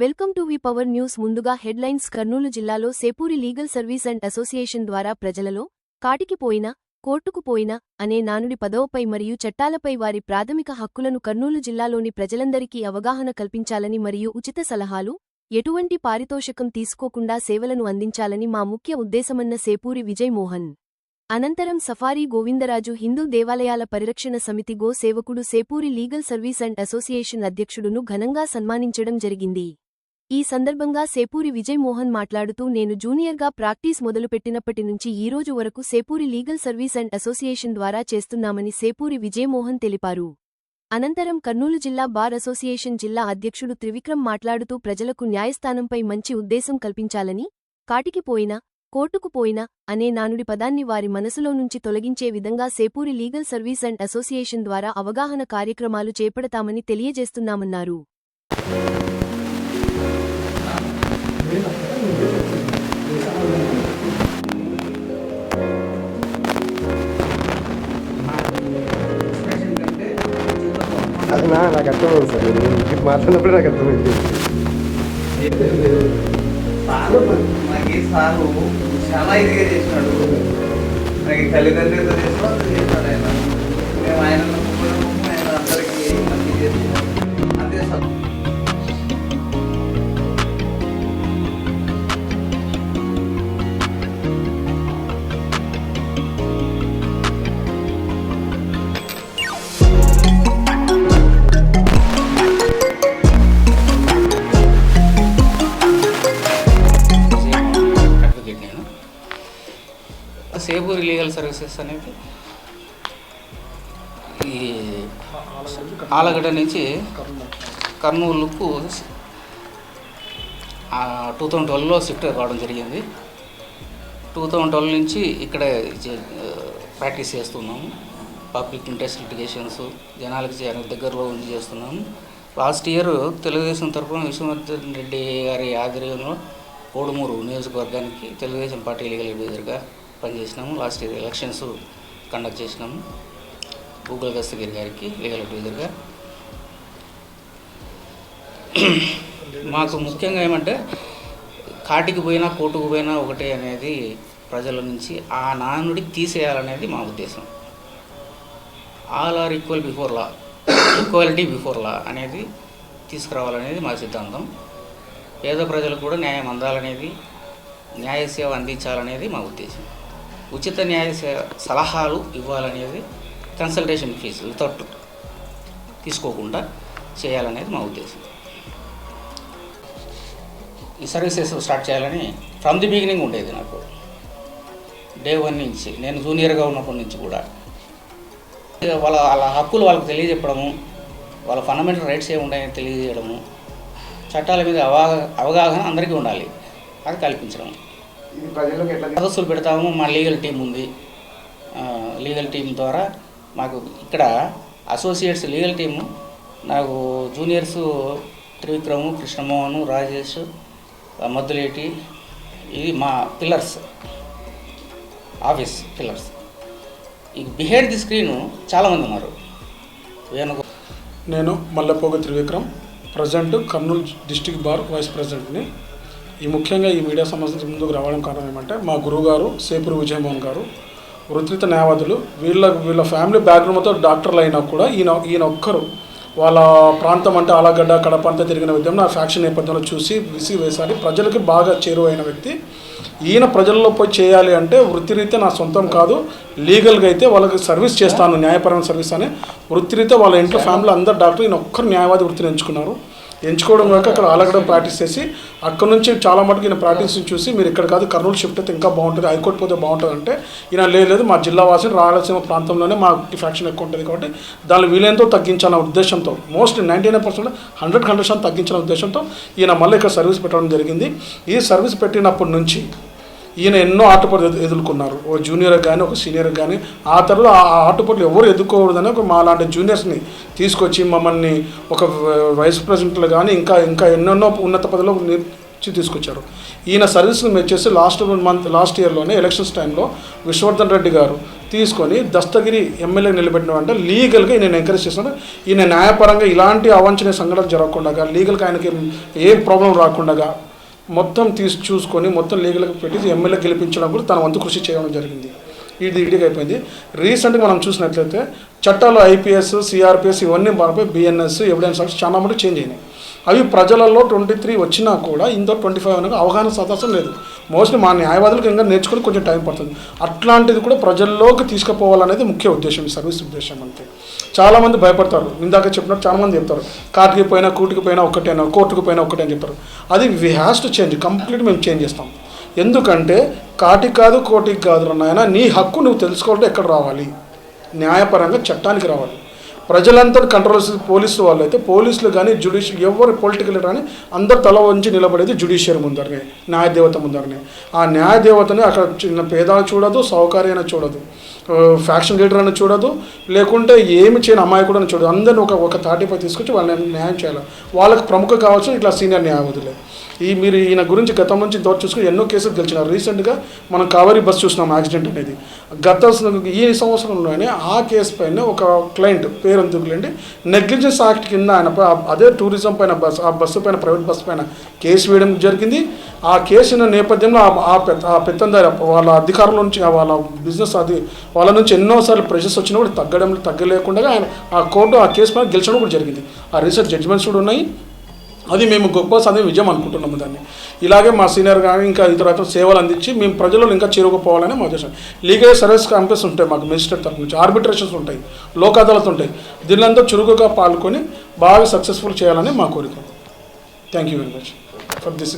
Welcome to V power news ముందుగా headlines Kurnool జిల్లాలో Sepuri legal service and association ద్వారా ప్రజలలో కాటికి పోయినా కోర్టుకు పోయినా అనే నానుడి పదవుపై మరియు చట్టాలపై వారి ప్రాథమిక హక్కులను కర్నూలు జిల్లాలోని ప్రజలందరికీ అవగాహన కల్పించాలని మరియు ఉచిత సలహాలు ఎటువంటి పారితోషికం తీసుకోకుండా సేవలను అందించాలని మా ముఖ్య ఉద్దేశమన్న సేపూరి విజయ్ మోహన్. అనంతరం సఫారీ గోవిందరాజు హిందూ దేవాలయాల పరిరక్షణ సమితి గో సేవకుడు Sepuri legal service and association అధ్యక్షుడును ఘనంగా సన్మానించడం జరిగింది. ఈ సందర్భంగా సేపూరి విజయ్ మోహన్ మాట్లాడుతూ నేను జూనియర్గా ప్రాక్టీస్ మొదలుపెట్టినప్పటి నుంచి ఈ రోజు వరకు Sepuri legal service and association ద్వారా చేస్తున్నామని సేపూరి విజయ్ మోహన్ తెలిపారు. అనంతరం కర్నూలు జిల్లా బార్ అసోసియేషన్ జిల్లా అధ్యక్షుడు త్రివిక్రమ్ మాట్లాడుతూ ప్రజలకు న్యాయస్థానంపై మంచి ఉద్దేశం కల్పించాలని కాటికి పోయినా కోర్టుకు పోయినా అనే నానుడి పదాన్ని వారి మనసులో నుంచి తొలగించే విధంగా Sepuri legal service and association ద్వారా అవగాహన కార్యక్రమాలు చేపడతామని తెలియజేస్తున్నామన్నారు. అది నా నాకు అర్థమైంది సార్. నేను మీకు మాట్లాడినప్పుడు నాకు అర్థమైంది సారు చాలా ఇదిగా చేసినాడు. నాకు తల్లిదండ్రులతో చేసినా సేపూరి లీగల్ సర్వీసెస్ అనేది ఈ ఆలగడ్డ నుంచి కర్నూలుకు టూ థౌజండ్ ట్వెల్వ్లో షిఫ్ట్ కావడం జరిగింది. టూ థౌజండ్ ట్వెల్వ్ నుంచి ఇక్కడ ప్రాక్టీస్ చేస్తున్నాము. పబ్లిక్ ఇంట్రెస్ట్ లిటిగేషన్స్ జనాలకి దగ్గరలో ఉండి చేస్తున్నాము. లాస్ట్ ఇయర్ తెలుగుదేశం తరఫున విశ్వనాథన్ రెడ్డి గారి ఆధ్వర్యంలో కోడుమూరు నియోజకవర్గానికి తెలుగుదేశం పార్టీ లీగల్ అడ్వైజర్గా పనిచేసినాము. లాస్ట్ ఇయర్ ఎలక్షన్స్ కండక్ట్ చేసినాము. గూగుల్ దస్తగిరి గారికి లీగల్ అడ్వైజర్గా మాకు ముఖ్యంగా ఏమంటే కాటికి పోయినా కోర్టుకు పోయినా ఒకటే అనేది ప్రజల నుంచి ఆ నానుడి తీసేయాలనేది మా ఉద్దేశం. All are equal before law equality before law అనేది తీసుకురావాలనేది మా సిద్ధాంతం. పేద ప్రజలకు కూడా న్యాయం అందాలనేది న్యాయ సేవ అందించాలనేది మా ఉద్దేశం. ఉచిత న్యాయ సలహాలు ఇవ్వాలనేది కన్సల్టేషన్ ఫీజు వితౌట్ తీసుకోకుండా చేయాలనేది మా ఉద్దేశం. ఈ సర్వీసెస్ స్టార్ట్ చేయాలని ఫ్రమ్ ది బిగినింగ్ ఉండేది నాకు. డే వన్ నుంచి నేను జూనియర్గా ఉన్నప్పటి నుంచి కూడా. వాళ్ళ వాళ్ళ హక్కులు వాళ్ళకి తెలియజెప్పడము వాళ్ళ ఫండమెంటల్ రైట్స్ ఏమి ఉన్నాయని తెలియజేయడము చట్టాల మీద అవగాహన అందరికీ ఉండాలి. అది కల్పించడం ప్రజలకు ఎట్లా సదస్సులు పెడతాము మా లీగల్ టీం ఉంది. లీగల్ టీం ద్వారా మాకు ఇక్కడ అసోసియేట్స్ లీగల్ టీము నాకు జూనియర్స్ త్రివిక్రము కృష్ణమోహన్ రాజేష్ మద్దులేటి ఇది మా పిల్లర్స్ ఆఫీస్ పిల్లర్స్. ఈ బిహైండ్ ది స్క్రీన్ చాలామంది ఉన్నారు. వేణుగో నేను Mallepoga Trivikram present Kurnool district bar vice ప్రెసిడెంట్ని. ఈ ముఖ్యంగా ఈ మీడియా సమస్య ముందుకు రావడం కారణం ఏమంటే మా గురువు గారు సేపురు విజయమోహన్ గారు వృత్తిత న్యాయవాదులు వీళ్ళ వీళ్ళ ఫ్యామిలీ బ్యాక్గ్రౌండ్తో డాక్టర్లు అయినా కూడా ఈయన ఈయన ఒక్కరు. వాళ్ళ ప్రాంతం అంటే ఆలగడ్డ కడప అంతా తిరిగిన విధంగా ఆ ఫ్యాక్షన్ నేపథ్యంలో చూసి విసి వేసాలి. ప్రజలకి బాగా చేరువైన వ్యక్తి. ఈయన ప్రజల్లో పోయి చేయాలి అంటే వృత్తిరీత్యా నా సొంతం కాదు. లీగల్గా అయితే వాళ్ళకి సర్వీస్ చేస్తాను న్యాయపరమైన సర్వీస్ అని. వృత్తిరీత్యా వాళ్ళ ఇంట్లో ఫ్యామిలీ అందరు డాక్టర్ ఈయన ఒక్కరు న్యాయవాది వృత్తిని ఎంచుకున్నారు. ఎంచుకోవడం కాక అక్కడ ఆలగడ ప్రాక్టీస్ చేసి అక్కడ నుంచి చాలా మటుకు ఈయన ప్రాక్టీస్ చూసి మీరు ఇక్కడ కాదు కర్నూలు షిఫ్ట్ అయితే ఇంకా బాగుంటుంది హైకోర్టు పోతే బాగుంటుంది అంటే ఈయన లేదు మా జిల్లా వాసి రాయలసీమ ప్రాంతంలోనే మా ఫ్యాక్షన్ ఎక్కువ ఉంటుంది కాబట్టి దాని వీలైనంతో తగ్గించాలన్న ఉద్దేశంతో mostly ninety nine percent hundred hundred తగ్గించాలన్న ఉద్దేశంతో ఈయన మళ్ళీ ఇక్కడ సర్వీస్ పెట్టడం జరిగింది. ఈ సర్వీస్ పెట్టినప్పటి నుంచి ఈయన ఎన్నో ఆటపోట్లు ఎదుర్కొన్నారు. ఒక జూనియర్ కానీ ఒక సీనియర్ కానీ ఆ తర్వాత ఆ ఆటపోట్లు ఎవరు ఎదుర్కోకూడదని ఒక మా లాంటి జూనియర్స్ని తీసుకొచ్చి మమ్మల్ని ఒక వైస్ ప్రెసిడెంట్లు కానీ ఇంకా ఇంకా ఎన్నెన్నో ఉన్నత పదవిలో తీసుకొచ్చారు. ఈయన సర్వీస్ని మెచ్చేసి లాస్ట్ మంత్ లాస్ట్ ఇయర్లోనే ఎలక్షన్స్ టైంలో విశ్వవర్ధన్ రెడ్డి గారు తీసుకొని దస్తగిరి ఎమ్మెల్యే నిలబెట్టిన అంటే లీగల్గా నేను ఎంకరేజ్ చేస్తాను ఈయన న్యాయపరంగా ఇలాంటి అవాంఛనీయ సంఘటన జరగకుండా లీగల్గా ఆయనకి ఏ ప్రాబ్లం రాకుండా మొత్తం తీసి చూసుకొని మొత్తం లీగల్గా పెట్టి ఎమ్మెల్యే గెలిపించడం కూడా తన వంతు కృషి చేయడం జరిగింది. ఇది ఇడిగా అయిపోయింది. రీసెంట్గా మనం చూసినట్లయితే చట్టాలు ఐపీఎస్ సిఆర్పిఎస్ ఇవన్నీ మారిపోయి బిఎన్ఎస్ ఎవిడెన్స్ యాక్ట్స్ చాలా మటుకు చేంజ్ అయినాయి. అవి ప్రజలలో ట్వంటీ త్రీ వచ్చినా కూడా ఇందో ట్వంటీ ఫైవ్ అనేది అవగాహన సదస్సు లేదు. మోస్ట్లీ మా న్యాయవాదులకు ఇంకా నేర్చుకుని కొంచెం టైం పడుతుంది. అట్లాంటిది కూడా ప్రజల్లోకి తీసుకుపోవాలనేది ముఖ్య ఉద్దేశం ఈ సర్వీస్ ఉద్దేశం అంతే. చాలామంది భయపడతారు. ఇందాక చెప్పినట్టు చాలామంది చెప్తారు. కాటికి పోయినా కూటికి పోయినా ఒకటేనా కోర్టుకు పోయినా ఒకటే అని చెప్తారు. అది we has to change complete మేము చేంజ్ చేస్తాం. ఎందుకంటే కాటికి కాదు కోటికి కాదు నాయన నీ హక్కు నువ్వు తెలుసుకోవాలంటే ఎక్కడ రావాలి? న్యాయపరంగా చట్టానికి రావాలి. ప్రజలంతా కంట్రోల్ పోలీసులు వాళ్ళు అయితే పోలీసులు కానీ జ్యుడిషియల్ ఎవరు పొలిటికల్ కానీ అందరు తల వంచి నిలబడేది జ్యుడిషియరీ ముందరనే న్యాయదేవత ముందరనే. ఆ న్యాయదేవతని అక్కడ చిన్న పేద చూడదు సౌకర్యాన్ని చూడదు ఫ్యాక్షన్ లీడర్ అని చూడదు లేకుంటే ఏమి చేయని అమ్మాయి కూడా చూడదు. అందరిని ఒక ఒక తాటిపై తీసుకొచ్చి వాళ్ళని న్యాయం చేయాలి. వాళ్ళకి ప్రముఖ కావచ్చు ఇట్లా సీనియర్ న్యాయవాదులే ఈ మీరు ఈయన గురించి గతం నుంచి ఇంతవరకు చూసుకుని ఎన్నో కేసులు గెలిచినారు. రీసెంట్గా మనం కావేరీ బస్ చూసినాం యాక్సిడెంట్ అనేది. గత ఈ సంవత్సరంలోనే ఆ కేసు పైన ఒక క్లయింట్ పేరు ఎందుకులేండి నెగ్లిజెన్స్ యాక్ట్ కింద ఆయన అదే టూరిజం పైన బస్ ఆ బస్సు పైన ప్రైవేట్ బస్సు పైన కేసు వేయడం జరిగింది. ఆ కేసు నేపథ్యంలో ఆ- పెద్ద ఆ పెత్తందారి వాళ్ళ అధికారుల నుంచి వాళ్ళ బిజినెస్ అది వాళ్ళ నుంచి ఎన్నోసార్లు ప్రెషర్స్ వచ్చినా కూడా తగ్గడం తగ్గలేకుండా ఆయన ఆ కోర్టు ఆ కేసు పైన గెలిచడం కూడా జరిగింది. ఆ రీసెర్చ్ జడ్జిమెంట్స్ కూడా ఉన్నాయి. అది మేము గొప్ప సాధన విజయం అనుకుంటున్నాము దాన్ని. ఇలాగే మా సీనియర్ కానీ ఇంకా ఇతర సేవలు అందించి మేము ప్రజలు ఇంకా చేరుకుపోవాలని మా ఉద్దేశం. లీగల్ సర్వీస్ కంపెనీస్ ఉంటాయి మాకు మెజిస్ట్రేట్ తరఫు నుంచి. ఆర్బిట్రేషన్స్ ఉంటాయి. లోక్ అదాలత్ ఉంటాయి. దీనిలో చురుకుగా పాల్గొని బాగా సక్సెస్ఫుల్ చేయాలని మా కోరిక. Thank you very much for this